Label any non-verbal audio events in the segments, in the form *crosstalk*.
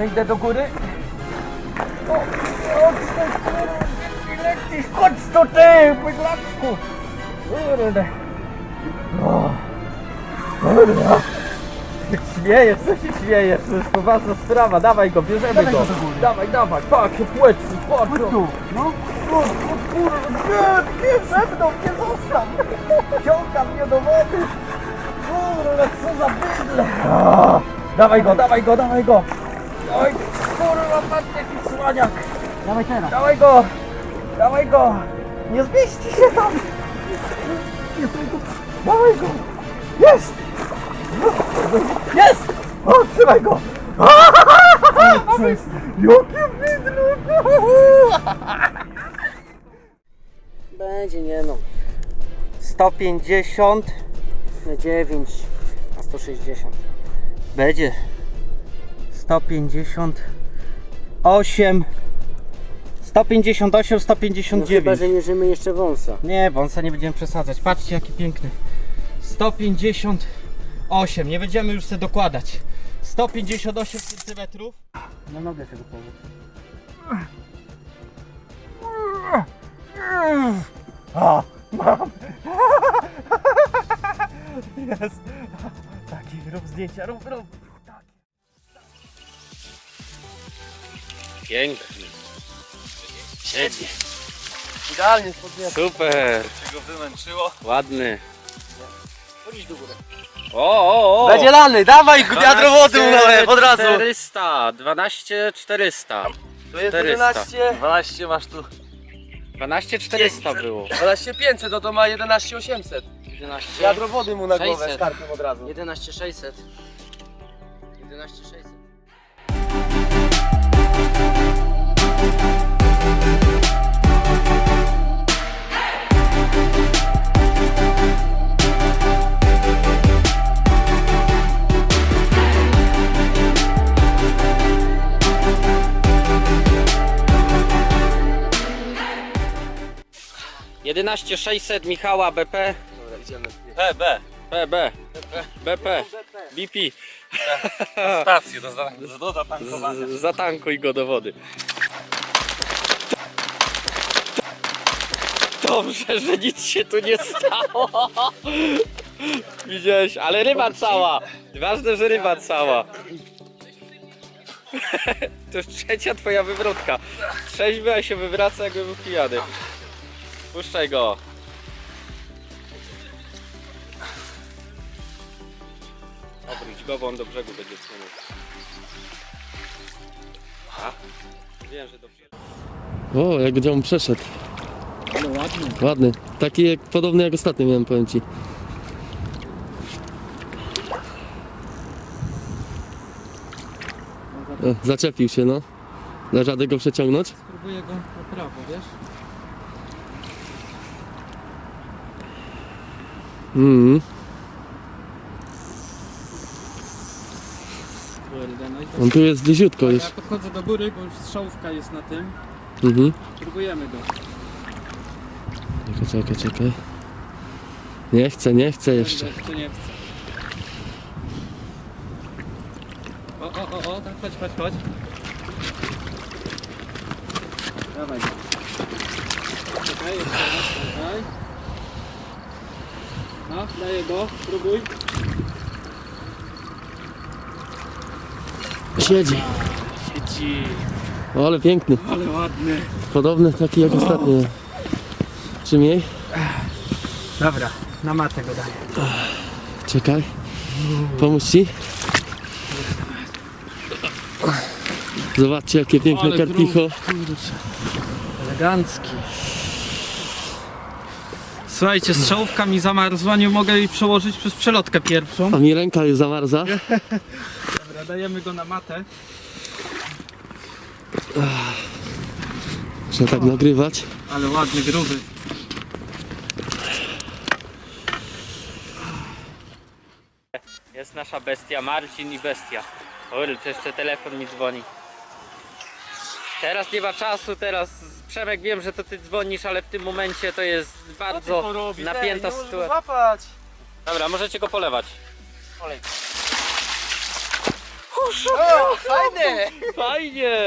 Zejdę do góry. O, o, lecisz, chodź to ty, bydlaczku. Kurde. O, kurde. Śmiejesz, co się śmiejesz? To jest poważna sprawa, dawaj go, bierzemy Dawaj go. go do góry. Dawaj, dawaj, patrz, płeci, patrz. Tu, no. O, o kurde, nie, ze mną, nie zostaw! Ciąga mnie do wody! Kurde, co za bydle! A, Dawaj go, dawaj go, dawaj go! Oj, kurwa, patrz jaki słaniak! Dawaj teraz. Dawaj go! Dawaj go! Nie zmieści się tam! Dawaj go! Jest! Jest! O, trzymaj go! *laughs* Jakie bydle! Będzie, nie no. 150 Na 9, a 160. będzie 158 158 No chyba, 159 że mierzymy jeszcze wąsa. nie wąsa nie będziemy przesadzać. Patrzcie jaki piękny. 158 nie będziemy już sobie dokładać. 158 cm Na nogę położę. o mam jest. Taki rób zdjęcia rób rób Piękny. Siedzi. Idealnie spodnie. Super. Się go wymęczyło. Ładny. Chodź do góry. O, o, o. Będzie lany, dawaj wiadro wody mu nalew od razu. 400, 12 400. To jest 400. 11. 12 masz tu. 12 400 było. 12 500, no to ma 11 800. 11. Wiadro wody mu na głowę 600. z od razu. 11 600. 11 600. Jedenaście 600 Michała BP. Dobra, idziemy. PB. PB. BP. BP. Stację do, za- do zatankowania. Z- Zatankuj go do wody. Dobrze, że nic się tu nie stało. Widziałeś, ale ryba cała. Ważne, że ryba cała. To już trzecia twoja wywrotka. Trzeźwy, a się wywraca jakby był pijany. Puszczaj go. Obróć go, bo on do brzegu będzie płynął. A? Wiem, że do brzegu. O, jak gdzie on przeszedł. Ale ładnie. Ładny. Taki jak, podobny jak ostatnio miałem, powiem ci. O, zaczepił się, no. Da radę go przeciągnąć? Spróbuję go po prawo, wiesz? Mhm. Kurde, no i On tu jest bliziutko już. Ja podchodzę do góry, bo już strzałówka jest na tym. Mhm. Próbujemy go. Czekaj, czekaj, czekaj. Nie chcę, nie chcę jeszcze. Jeszcze nie chcę. O, o, o, o, tak, chodź, chodź, chodź. Dawaj go. Czekaj, jeszcze raz, czekaj. No, daję go, spróbuj. Siedzi. Siedzi. O, ale piękny. Ale ładny. Podobny taki jak ostatnio. Czym jej? Dobra, na matę go daję. Czekaj. Pomóż ci. Zobaczcie jakie piękne Ale karpicho. Elegancki. Słuchajcie, strzałówka mi zamarzła, nie mogę jej przełożyć przez przelotkę pierwszą. A mi ręka już zamarza. *laughs* Dobra, dajemy go na matę. Trzeba tak nagrywać. Ale ładny, gruby. Jest nasza bestia, Marcin i bestia. To jeszcze telefon mi dzwoni. Teraz nie ma czasu, teraz Przemek wiem, że to ty dzwonisz, ale w tym momencie to jest bardzo napięta sytuacja. Złapać. Dobra, możecie go polewać. Olej. O, fajny! Fajnie!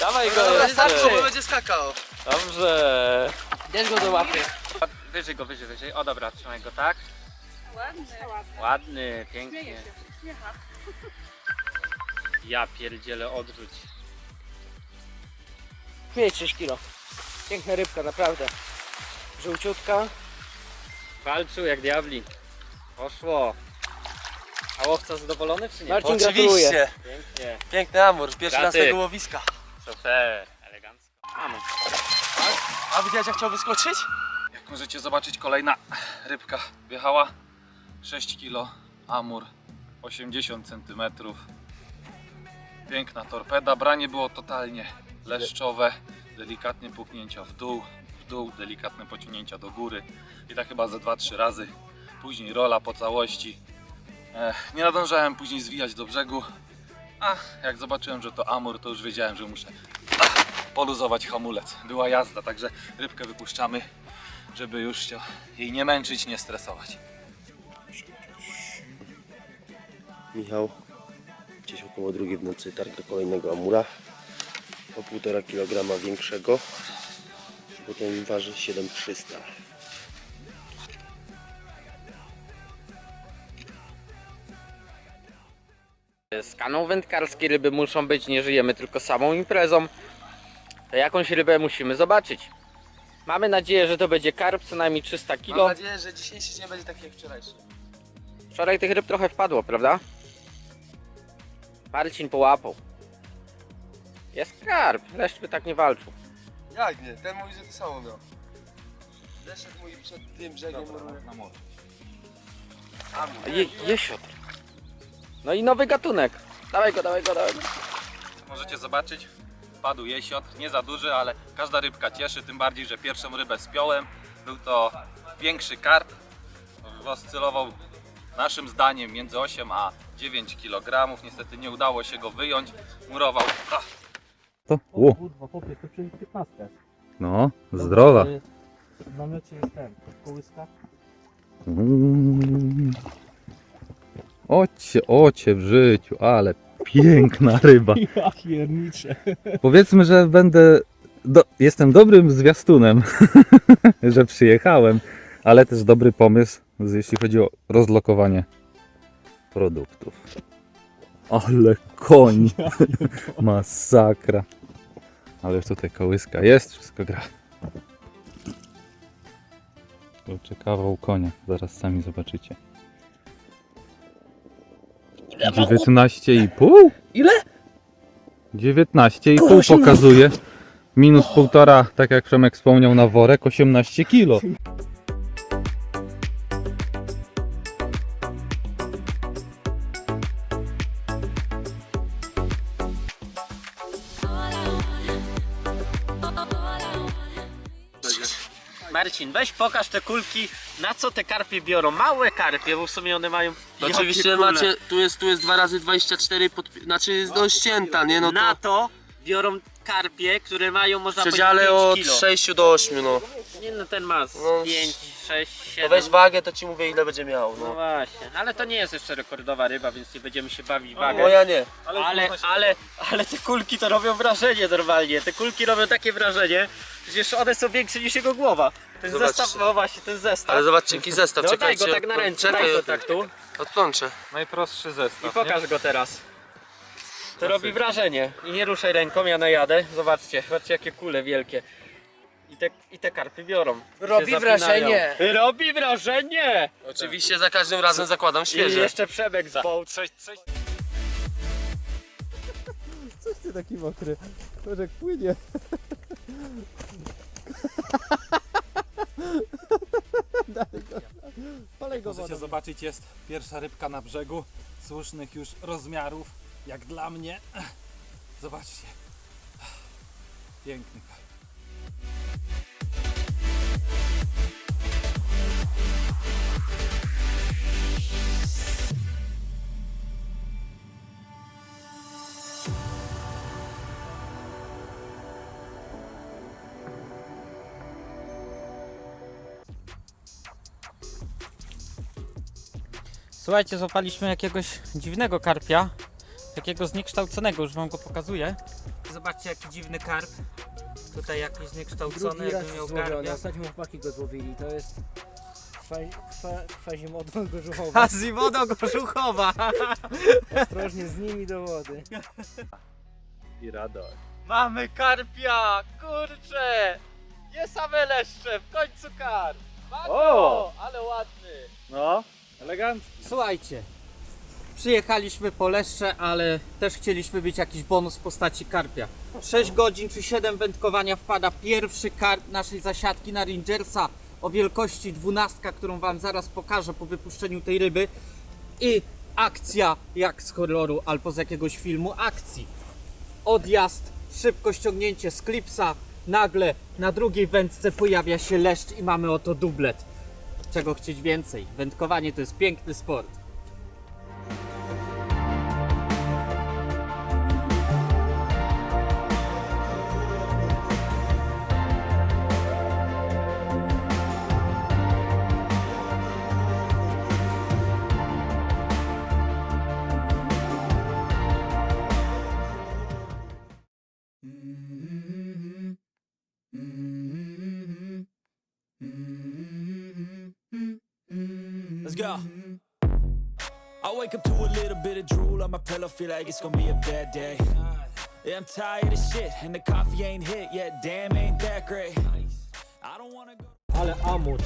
Dawaj go Dobra, jeszcze. starczy, bo będzie skakał. Dobrze. Bierz go do łapy. Wyżej go, wyżej, wyżej. O dobra, trzymaj go tak. Ładny. Ładny, pięknie. Śmieje się, śmiecha. Ja pierdzielę odrzuć. Mieć 6 kilo. Piękna rybka, naprawdę. Żółciutka. Walczył jak diabli. Poszło. A łowca zadowolony czy nie? Marcin gratuluje. Oczywiście. Pięknie. Piękny amur, pierwszy raz tego łowiska. Super. Elegancko. Mamy. A widziałeś jak chciał wyskoczyć? Jak możecie zobaczyć, kolejna rybka wjechała. 6 kg, amur 80 cm. Piękna torpeda, branie było totalnie leszczowe, delikatnie puknięcia w dół, w dół, delikatne pociągnięcia do góry i tak chyba ze 2-3 razy. Później rola po całości. Nie nadążałem później zwijać do brzegu, a jak zobaczyłem, że to amur, to już wiedziałem, że muszę poluzować hamulec. Była jazda, także rybkę wypuszczamy, żeby już się jej nie męczyć, nie stresować. Michał gdzieś około drugiej w nocy targa kolejnego amura o 1,5 kg większego bo ten waży 7300 Z kaną wędkarskiej ryby muszą być, nie żyjemy tylko samą imprezą. To jakąś rybę musimy zobaczyć. Mamy nadzieję, że to będzie karp, co najmniej 300 Mam kg. nadzieję, że dzisiejszy dzień będzie taki jak wczorajszy. Wczoraj tych ryb trochę wpadło, prawda? Marcin połapał. Jest karp, leszcz by tak nie walczył. Jak nie? Ten mówi, że to samo miał. Zeszedł mój przed tym brzegiem. na morze. Je, jesiotr. No i nowy gatunek. Dawaj go, dawaj go, dawaj go. Możecie zobaczyć, padł jesiotr, nie za duży, ale każda rybka cieszy, tym bardziej, że pierwszą rybę spiąłem. Był to większy karp, oscylował naszym zdaniem między 8 a 9 kg. Niestety nie udało się go wyjąć, murował. Ach, To? O, kurwa, popie, to przecież 15. No, zdrowa. W namiocie jest ten, kołyska. Mm. Ocie, ocie w życiu, ale piękna ryba. *laughs* Ja. Powiedzmy, że będę. Do, jestem dobrym zwiastunem, *laughs* że przyjechałem, ale też dobry pomysł, z- jeśli chodzi o rozlokowanie produktów. Ale koń! Masakra. Ale już tutaj kołyska jest, wszystko gra. Kurczę, kawał konia, zaraz sami zobaczycie. 19,5? Ile? 19,5 pokazuje. Minus półtora, tak jak Przemek wspomniał, na worek 18 kilo. Marcin, weź pokaż te kulki, na co te karpie biorą. Małe karpie, bo w sumie one mają. No jakie oczywiście kule. macie, tu jest, tu jest 2 razy 24, pod, znaczy do ścięta, nie? No Na to to biorą karpie, które mają można w powiedzieć przedziale 5 od kilo. 6 do 8, no. Nie no ten ma z No, 5, 6, To 7. weź wagę, to ci mówię ile będzie miał, No no. właśnie, ale to nie jest jeszcze rekordowa ryba, więc nie będziemy się bawić w wagę. No ja nie. Ale, ale, ale te kulki to robią wrażenie normalnie. Te kulki robią takie wrażenie, że jeszcze one są większe niż jego głowa. Ten Zobaczcie. zestaw, no właśnie, ten zestaw. Ale zobaczcie jaki zestaw, no daj czekajcie. go tak na ręce, daj go tak tu odplączę. najprostszy i zestaw. pokaż go teraz. To robi wrażenie. I nie ruszaj ręką, ja najadę. Zobaczcie, zobaczcie jakie kule wielkie. I te, I te karpy biorą. Robi Się zapinają. wrażenie. Robi wrażenie! Oczywiście za każdym razem zakładam I świeże. jeszcze Przemek z bołt. Cześć, cześć. Coś ty taki mokry. Korzek płynie. Dalej go. Palej go Możecie wodą. zobaczyć, jest pierwsza rybka na brzegu, słusznych już rozmiarów, jak dla mnie. Zobaczcie. Piękny kaj. Słuchajcie, złapaliśmy jakiegoś dziwnego karpia. takiego zniekształconego, już wam go pokazuję. Zobaczcie jaki dziwny karp. Tutaj jakiś zniekształcony, Drugi raz jakby miał złowiony, garbia. ostatnio chłopaki go złowili, to jest kwa, kwa, kwazimodo gorzuchowa. *laughs* Ostrożnie z nimi do wody. I radość. Mamy karpia! Kurczę! Nie same leszcze, w końcu karp! Bardzo, O! ale ładny! No, elegancko. Słuchajcie, przyjechaliśmy po leszcze, ale też chcieliśmy mieć jakiś bonus w postaci karpia. 6 godzin czy 7 wędkowania wpada pierwszy karp naszej zasiadki na Rangersa o wielkości 12, którą Wam zaraz pokażę po wypuszczeniu tej ryby. I akcja jak z horroru albo z jakiegoś filmu akcji. Odjazd, szybko ściągnięcie z klipsa, nagle na drugiej wędce pojawia się leszcz i mamy oto dublet. Czego chcieć więcej? Wędkowanie to jest piękny sport. Go. I wake up to a little bit of drool on my pillow, feel like it's gonna be a bad day. Yeah, I'm tired of shit, and the coffee ain't hit yet. Damn, ain't that great. I don't wanna go. Ale amur.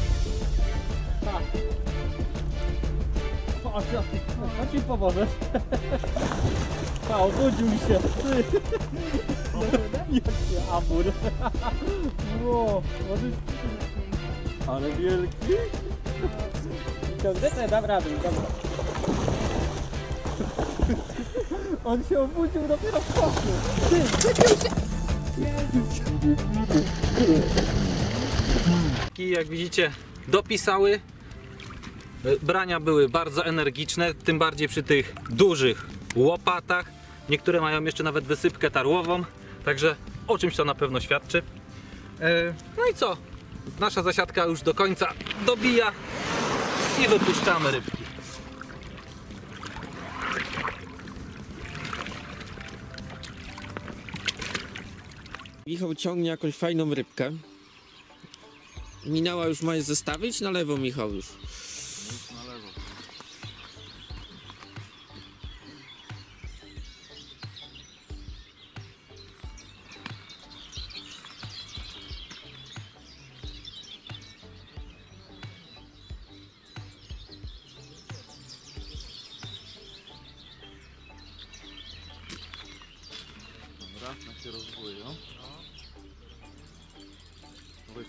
Tak. Patrz, a ci pomożesz. *laughs* Pa, obudził się. Ty. Amur. Wody. Ale wielki. Ciągle te dam radę, dobra. On się obudził dopiero w końcu. Ki, jak widzicie, dopisały. Brania były bardzo energiczne, tym bardziej przy tych dużych łopatach. Niektóre mają jeszcze nawet wysypkę tarłową, także o czymś to na pewno świadczy. E, No i co? Nasza zasiadka już do końca dobija i wypuszczamy rybki. Michał ciągnie jakąś fajną rybkę. Minęła już ma je zestawić na lewo Michał już.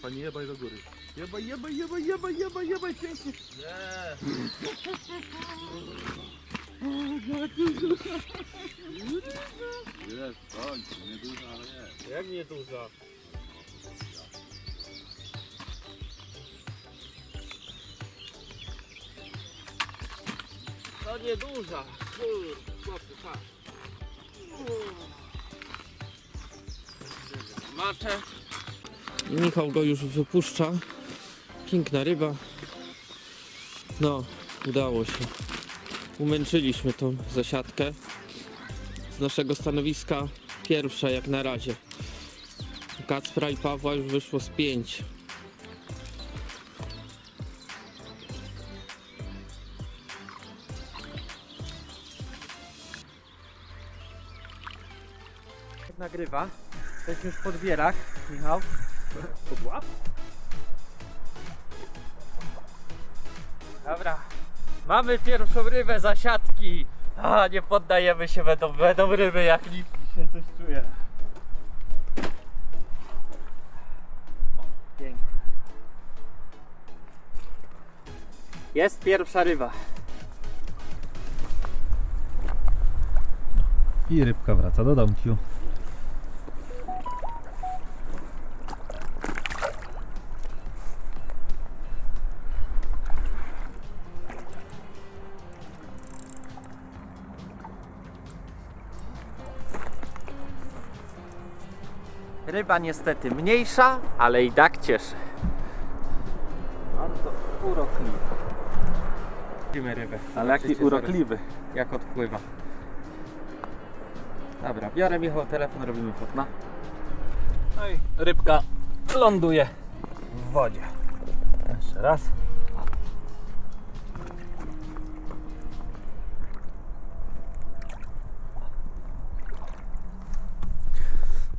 Pani jebaj do góry. Jebaj, jebaj, jebaj, jebaj, jebaj, jebaj, pięknie. Jest, końcu, nie dużo, ale jest. Jak nie duża? To nie duża. Chłopcy, patrz. Maczę. Michał go już wypuszcza. Piękna ryba. No, udało się. Umęczyliśmy tą zasiadkę. Z naszego stanowiska pierwsza jak na razie. Kacpra i Pawła już wyszło z pięć. Nagrywa. Jesteśmy już pod bierak, Michał. Podłap? Dobra. Mamy pierwszą rybę zasiadki. A, nie poddajemy się, będą, będą ryby jak lipki, się coś czuję. O, pięknie. Jest pierwsza ryba. I rybka wraca do domku. Ryba niestety mniejsza, ale i tak cieszy. Bardzo urokliwy. Widzimy rybę. Ale jaki Zobaczycie zaraz, urokliwy. Jak odpływa. Dobra, biorę Michał telefon, robimy fotna. No i rybka ląduje w wodzie. Jeszcze raz.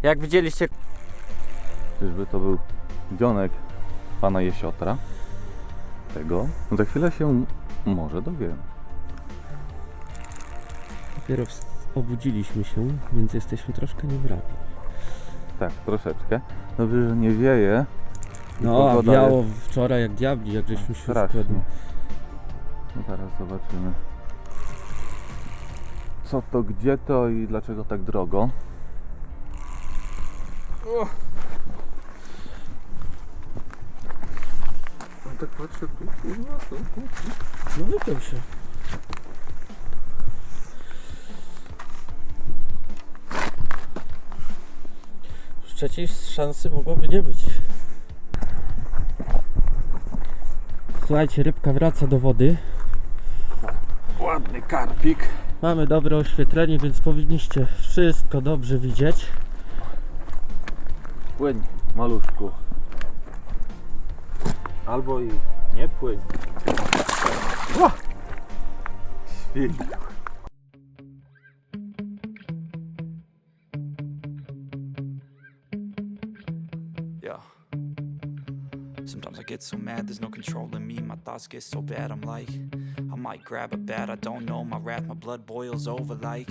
Jak widzieliście, Czyżby to był dzionek pana Jesiotra? Tego? No za chwilę się może dowiemy. Dopiero obudziliśmy się, więc jesteśmy troszkę niebrawi. Tak, troszeczkę. Dobrze, że nie wieje. No, a wiało jest wczoraj jak diabli, jak żeśmy się składli. No zaraz zobaczymy. Co to, gdzie to i dlaczego tak drogo? Tak patrzę tu, kurwa. No wypiął się. Już trzeciej szansy mogłoby nie być. Słuchajcie, rybka wraca do wody. Ładny karpik. Mamy dobre oświetlenie, więc powinniście wszystko dobrze widzieć. Płyń, maluszku. Albo i nie płyń. Yeah. Sometimes I get so mad, there's no control in me. My thoughts get so bad, I'm like, I might grab a bat, I don't know. My wrath, my blood boils over like,